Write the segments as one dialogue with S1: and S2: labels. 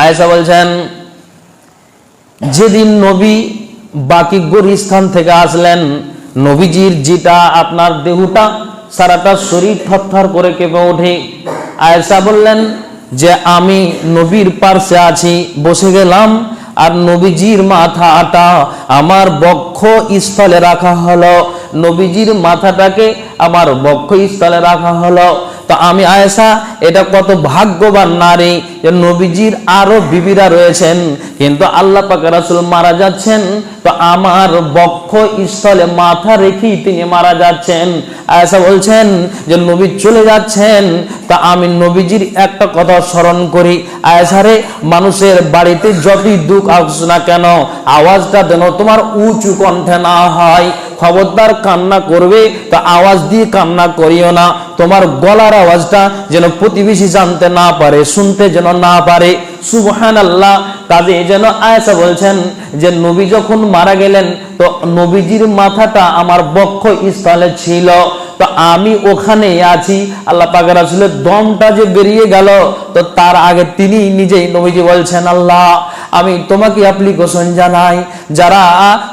S1: আয়েশা বলছেন, যেদিন নবী বাকি স্থান থেকে আসলেন, নবীজির যেটা আপনার দেহটা সারাটা শরীর থরথর করে কেঁপে ওঠে। আয়েশা বললেন যে, আমি নবীর পার্শ্বে আছি, বসে গেলাম আর নবীজির মাথাটা আমার বক্ষ স্থলে রাখা হলো। নবীজির মাথাটাকে আমার বক্ষ স্থলে রাখা হলো। তো আমি আয়েশা, এটা কত ভাগ্যবান নারী যে নবীজির আরও বিবিরা রয়েছেন। কিন্তু আল্লাহ পাক রাসূল মারা যাচ্ছেন। তো আমার বক্ষ স্থলে মাথা রেখেই তিনি মারা যাচ্ছেন। আয়েশা বলছেন যে নবী চলে যাচ্ছেন। তা আমি নবীজির একটা কথা স্মরণ করি। আয়েশারে মানুষের বাড়িতে যতই দুঃখ আসুক না কেন, আওয়াজটা যেন তোমার উঁচু কণ্ঠে না হয়। খবরদার কান্না করবে, তা আওয়াজ দিয়ে কান্না করিও না, তোমার গলার আওয়াজটা যেন প্রতিবেশী জানতে না পারে, শুনতে যেন না পারে। সুবহান আল্লাহ কাজে যেন আয়েশা বলছেন যে, নবী যখন মারা গেলেন, তো নবীজির মাথাটা আমার বক্ষ স্থলে ছিল। তো আমি ওখানে আছি, আল্লাহ পাকের আসলে দমটা যে বেরিয়ে গেল, তো তার আগে তিনি নিজেই নবীজি বলছেন, আল্লাহ আমি তোমাকে অ্যাপ্লিকেশন জানাই। যারা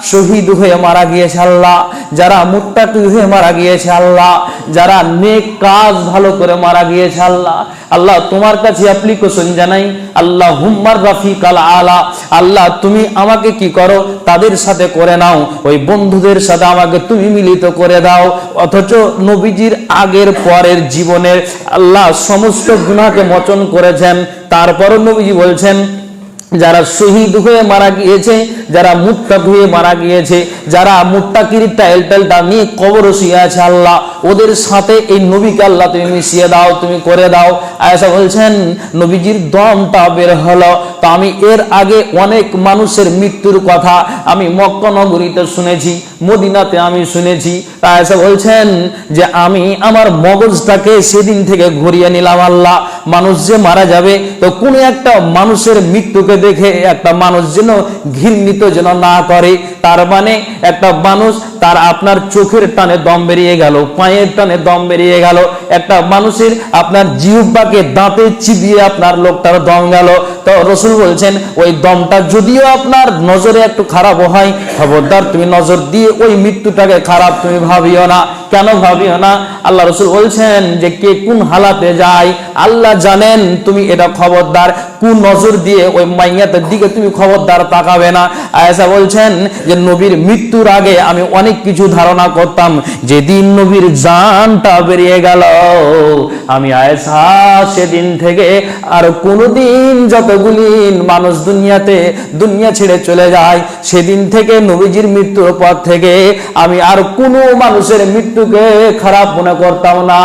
S1: শহীদ হয়ে মারা গিয়েছে আল্লাহ, যারা মুত্তাকি হয়ে মারা গিয়েছে আল্লাহ, যারা নেক কাজ ভালো করে মারা গিয়েছে আল্লাহ আল্লাহ তোমার কাছে অ্যাপ্লিকেশন জানাই। আল্লাহ হুম্মার রাফিক আল আলা আল্লাহ তুমি আমাকে কি করো? তাদের সাথে করে নাও। ওই বন্ধুদের সাথে আমাকে তুমি মিলিত করে দাও। অথচ নবীজির আগের পরের জীবনের আল্লাহ সমস্ত গুণাকে মোচন করেছেন। তারপরও নবীজি বলছেন যারা শহীদ হয়ে মারা গিয়েছে, যারা মুত্তাক হয়ে মারা গিয়েছে, যারা মুত্তাকির টাইলটা নিয়ে কবর শুয়ে আছে আল্লাহ। ওদের সাথে এই নবীকে আল্লাহ তুমি মিশিয়ে দাও, তুমি করে দাও। আয়সা বলছেন, নবীজির দমটা বের হলো। তো আমি এর আগে অনেক মানুষের মৃত্যুর কথা আমি মক্কনগরীতে শুনেছি, মদিনাতে আমি শুনেছি। আয়সা বলছেন যে, আমি আমার মগজটাকে সেদিন থেকে ঘুরিয়ে নিলাম আল্লাহ। মানুষ যে মারা যাবে, তো কোনো একটা মানুষের মৃত্যুকে দেখে একটা মানুষ যেন ঘৃণিত যেন না করে। তার মানে একটা মানুষ তার আপনার চোখের টানে দম বেরিয়ে গেল। পায়ের টানে দম বেরিয়ে গেল। একটা মানুষের আপনার জিহ্বাকে দাঁতে চিবিয়ে আপনার লোকটার দম গেল। তো রসুল বলছেন, ওই দমটা যদিও আপনার নজরে একটু খারাপ হয় খবরদার, তুমি নজর দিয়ে ওই মৃত্যুটাকে খারাপ তুমি ভাবিও না। কেন ভাবিও না? আল্লাহ রসুল বলছেন যে, কে কোন হালাতে যায়? আল্লাহ জানেন তুমি এটা খবরদার। কোন নজর দিয়ে ওই মাইয়াতের দিকে তুমি খবরদার তাকাবে না? আয়েশা বলছেন যে, নবীর মৃত্যুর আগে আমি অনেক কিছু ধারণা করতাম। যেদিন নবীর জানটা বেরিয়ে গেল, আমি আয়েশা, সেদিন থেকে আর কোনোদিন যতগুলি মানুষ দুনিয়াতে, দুনিয়া ছেড়ে চলে যায়, সেদিন থেকে নবীজির মৃত্যুর পর থেকে আমি আর কোনো মানুষের মৃত্যুকে খারাপ মনে করতাম না।